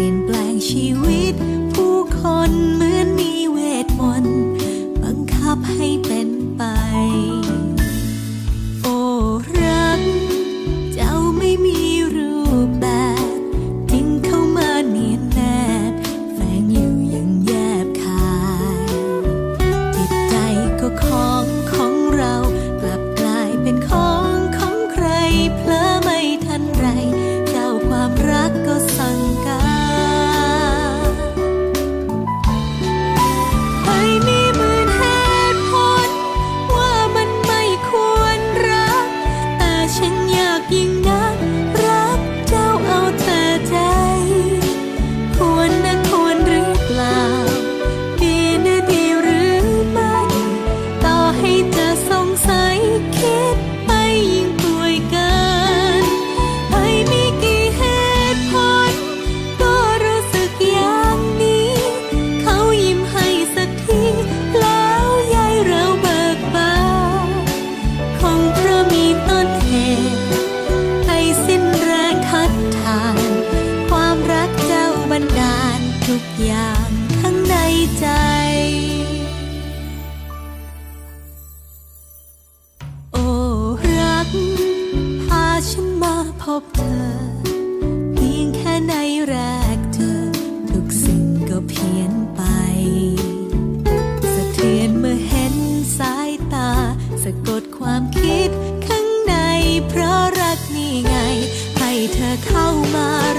ลี่ยนแปลงชีวิต ผู้คนเหมือนมีเวทมนต์บังคับให้ กดความคิดข้างใน เพราะรักนี่ไง ให้เธอเข้ามา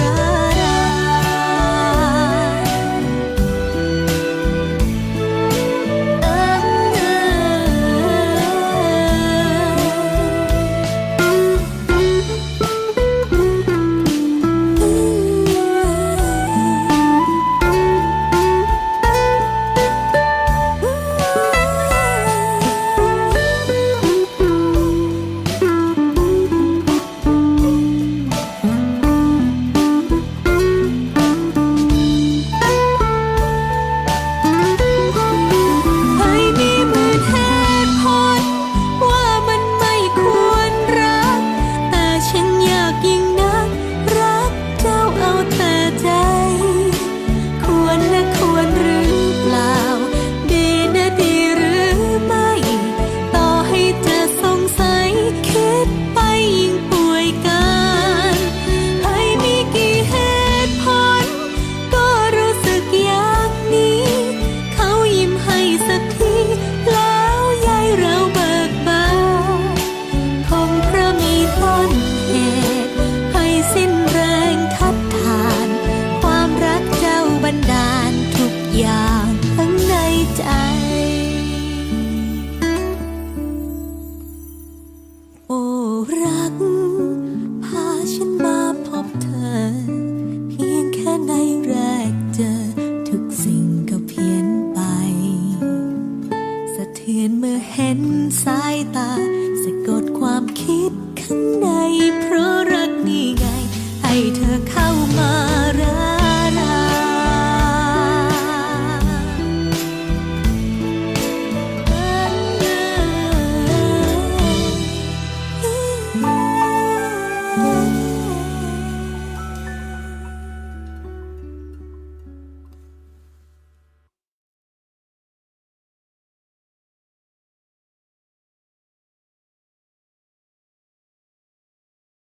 เห็นสายตาสะกดความคิดข้างใน เพราะรักนี่ไง ให้เธอเข้ามารัก